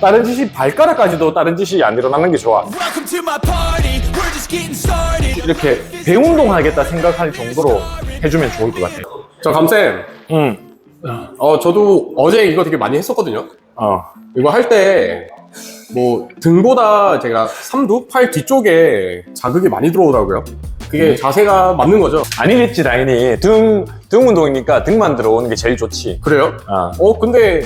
다른 짓이 발가락까지도 다른 짓이 안 일어나는 게 좋아. 이렇게 배운동 하겠다 생각할 정도로 해주면 좋을 것 같아. 저 감쌤, 응. 어, 저도 어제 이거 되게 많이 했었거든요. 어. 이거 할 때, 뭐, 등보다 제가 삼두? 팔 뒤쪽에 자극이 많이 들어오더라고요. 그게 자세가 맞는 거죠. 아니겠지, 당연히. 등, 등 운동이니까 등만 들어오는 게 제일 좋지. 그래요? 어. 어, 근데,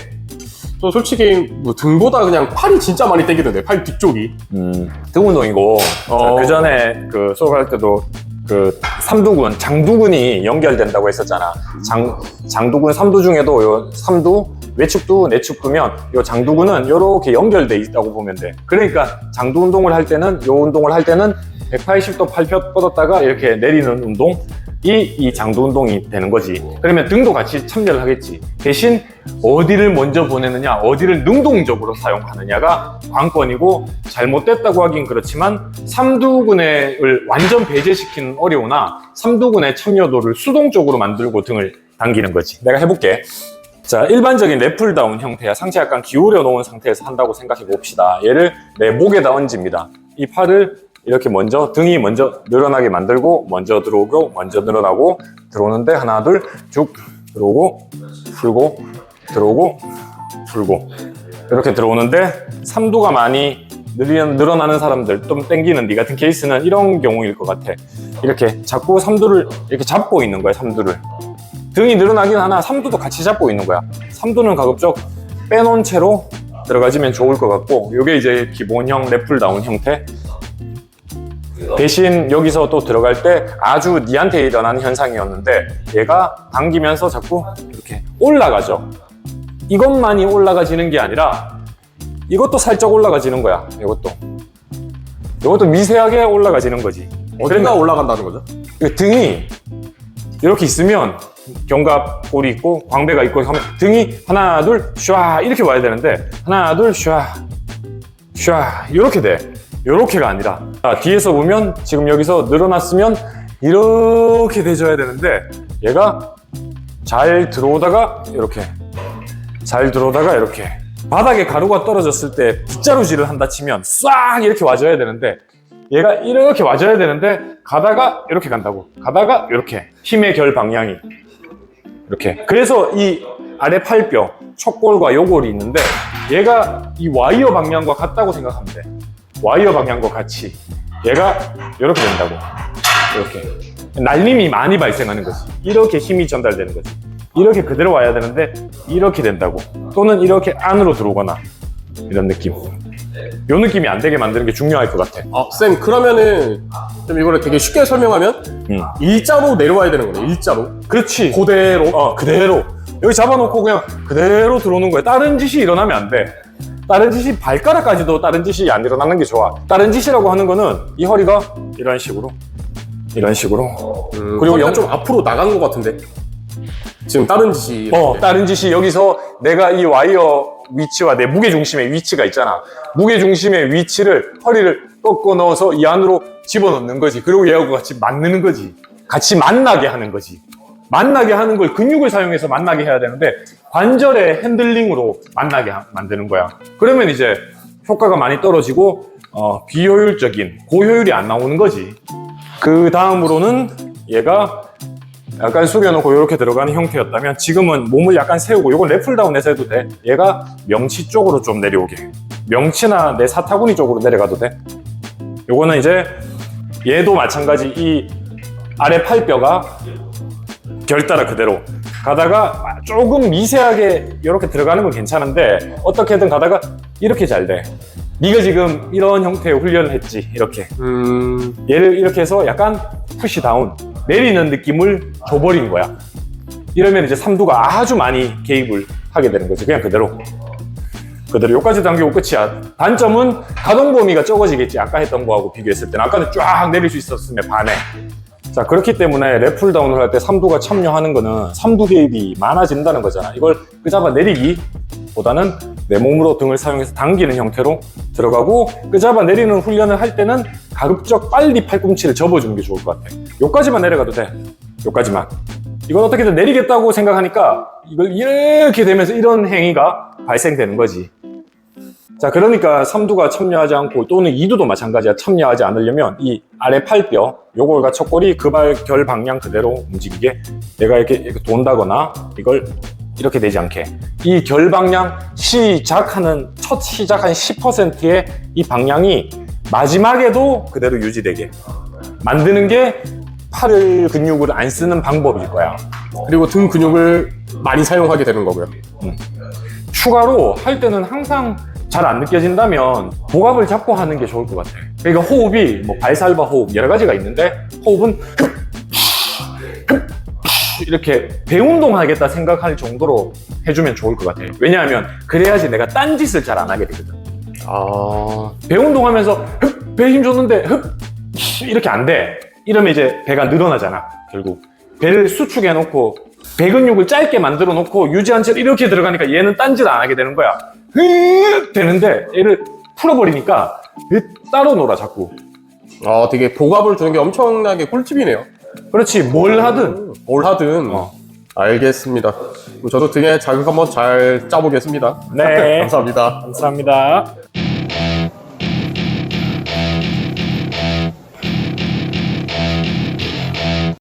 저 솔직히, 뭐, 등보다 그냥 팔이 진짜 많이 땡기던데, 팔 뒤쪽이. 음, 등 운동이고, 어. 그 전에 그 수업 할 때도 그 삼두근, 장두근이 연결된다고 했었잖아. 장, 장두근 삼두 중에도 요 삼두, 외측두, 내측두면 요 장두근은 요렇게 연결돼 있다고 보면 돼. 그러니까 장두 운동을 할 때는 요 운동을 할 때는 180도 팔 펴 뻗었다가 이렇게 내리는 운동, 이, 이 장두 운동이 되는 거지. 그러면 등도 같이 참여를 하겠지. 대신 어디를 먼저 보내느냐, 어디를 능동적으로 사용하느냐가 관건이고 잘못됐다고 하긴 그렇지만 삼두근을 완전 배제시키는 어려우나 삼두근의 참여도를 수동적으로 만들고 등을 당기는 거지. 내가 해볼게. 자, 일반적인 랩풀다운 형태야. 상체 약간 기울여 놓은 상태에서 한다고 생각해 봅시다. 얘를 내 목에다 얹습니다. 이 팔을 이렇게 먼저 등이 먼저 늘어나게 만들고 먼저 들어오고 먼저 늘어나고 들어오는데 하나 둘 쭉 들어오고 풀고 들어오고 풀고 이렇게 들어오는데 삼두가 많이 늘어- 늘어나는 사람들 좀 땡기는 니 같은 케이스는 이런 경우일 것 같아. 이렇게 자꾸 삼두를 이렇게 잡고 있는 거야 삼두를. 등이 늘어나긴 하나 삼두도 같이 잡고 있는 거야. 삼두는 가급적 빼놓은 채로 들어가지면 좋을 것 같고 이게 이제 기본형 랩풀다운 형태 대신 여기서 또 들어갈 때 아주 니한테 일어나는 현상이었는데 얘가 당기면서 자꾸 이렇게 올라가죠. 이것만이 올라가지는 게 아니라 이것도 살짝 올라가지는 거야. 이것도. 이것도 미세하게 올라가지는 거지. 어디가 올라간다는 거죠? 이 등이 이렇게 있으면 견갑 골이 있고 광배가 있고 하면 등이 하나 둘슈 이렇게 와야 되는데 하나 둘슈슈 이렇게 돼 이렇게가 아니라 자, 뒤에서 보면 지금 여기서 늘어났으면 이렇게 돼줘야 되는데 얘가 잘 들어오다가 이렇게 잘 들어오다가 이렇게 바닥에 가루가 떨어졌을 때 빗자루질을 한다 치면 싹 이렇게 와줘야 되는데 얘가 이렇게 와줘야 되는데 가다가 이렇게 간다고. 가다가 이렇게. 힘의 결 방향이. 이렇게. 그래서 이 아래 팔뼈 척골과 요골이 있는데 얘가 이 와이어 방향과 같다고 생각하면 돼 와이어 방향과 같이 얘가 이렇게 된다고 이렇게 날림이 많이 발생하는 거지 이렇게 힘이 전달되는 거지 이렇게 그대로 와야 되는데 이렇게 된다고 또는 이렇게 안으로 들어오거나 이런 느낌 요 느낌이 안 되게 만드는 게 중요할 것 같아 아, 쌤, 그러면은, 좀 이거를 되게 쉽게 설명하면, 음. 일자로 내려와야 되는 거네, 일자로. 그렇지 그대로. 어, 그대로. 여기 잡아놓고 그냥 그대로 들어오는 거야. 다른 짓이 일어나면 안 돼. 다른 짓이 발가락까지도 다른 짓이 안 일어나는 게 좋아. 다른 짓이라고 하는 거는 이 허리가 이런 식으로, 이런 식으로. 음, 그리고 영- 좀 앞으로 나간 것 같은데. 지금 다른 짓이. 어, 다른 짓이 여기서 내가 이 와이어 위치와 내 무게 중심의 위치가 있잖아. 무게 중심의 위치를 허리를 꺾어 넣어서 이 안으로 집어넣는 거지. 그리고 얘하고 같이 맞는 거지. 같이 만나게 하는 거지. 만나게 하는 걸 근육을 사용해서 만나게 해야 되는데 관절의 핸들링으로 만나게 하- 만드는 거야. 그러면 이제 효과가 많이 떨어지고 어, 비효율적인 고효율이 안 나오는 거지. 그 다음으로는 얘가 약간 숙여놓고 이렇게 들어가는 형태였다면 지금은 몸을 약간 세우고 이건 랩풀다운해서 해도 돼 얘가 명치 쪽으로 좀 내려오게 명치나 내 사타구니 쪽으로 내려가도 돼 요거는 이제 얘도 마찬가지 이 아래 팔뼈가 결 따라 그대로 가다가 조금 미세하게 이렇게 들어가는 건 괜찮은데 어떻게든 가다가 이렇게 잘 돼. 네가 지금 이런 형태의 훈련을 했지 이렇게. 음, 얘를 이렇게 해서 약간 푸시 다운 내리는 느낌을 줘버린 거야. 이러면 이제 삼두가 아주 많이 개입을 하게 되는 거지. 그냥 그대로. 그대로 여기까지 당기고 끝이야. 단점은 가동 범위가 적어지겠지. 아까 했던 거하고 비교했을 때는 아까는 쫙 내릴 수 있었으면 반에 자 그렇기 때문에 랩풀 다운을 할 때 삼두가 참여하는 거는 삼두 개입이 많아진다는 거잖아. 이걸 끄잡아 내리기 보다는 내 몸으로 등을 사용해서 당기는 형태로 들어가고 끄잡아 내리는 훈련을 할 때는 가급적 빨리 팔꿈치를 접어주는 게 좋을 것 같아. 요까지만 내려가도 돼. 요까지만. 이건 어떻게든 내리겠다고 생각하니까 이걸 이렇게 되면서 이런 행위가 발생되는 거지 자, 그러니까 삼두가 참여하지 않고 또는 이두도 마찬가지야. 참여하지 않으려면 이 아래 팔뼈, 요걸과 척골이 그 발 결 방향 그대로 움직이게 내가 이렇게, 이렇게 돈다거나 이걸 이렇게 되지 않게 이 결 방향 시작하는 첫 시작 한 10%의 이 방향이 마지막에도 그대로 유지되게 만드는 게 팔을 근육을 안 쓰는 방법일 거야. 그리고 등 근육을 많이 사용하게 되는 거고요. 추가로 할 때는 항상 잘 안 느껴진다면 복압을 잡고 하는 게 좋을 것 같아. 그러니까 호흡이 뭐 발살바 호흡 여러 가지가 있는데 호흡은 이렇게 배운동 하겠다 생각할 정도로 해주면 좋을 것 같아. 왜냐하면 그래야지 내가 딴 짓을 잘 안 하게 되거든. 아, 배운동 하면서 배힘 줬는데 흡 이렇게 안 돼. 이러면 이제 배가 늘어나잖아. 결국 배를 수축해 놓고 배 근육을 짧게 만들어 놓고 유지한 채 이렇게 들어가니까 얘는 딴짓 안 하게 되는 거야. 흡 되는데 얘를 풀어버리니까 얘 따로 놀아 자꾸. 아, 되게 복압을 주는 게 엄청나게 꿀팁이네요. 그렇지 뭘 하든 뭘 하든. 어. 알겠습니다. 그럼 저도 등에 자극 한번 잘 짜보겠습니다. 네. 감사합니다. 감사합니다.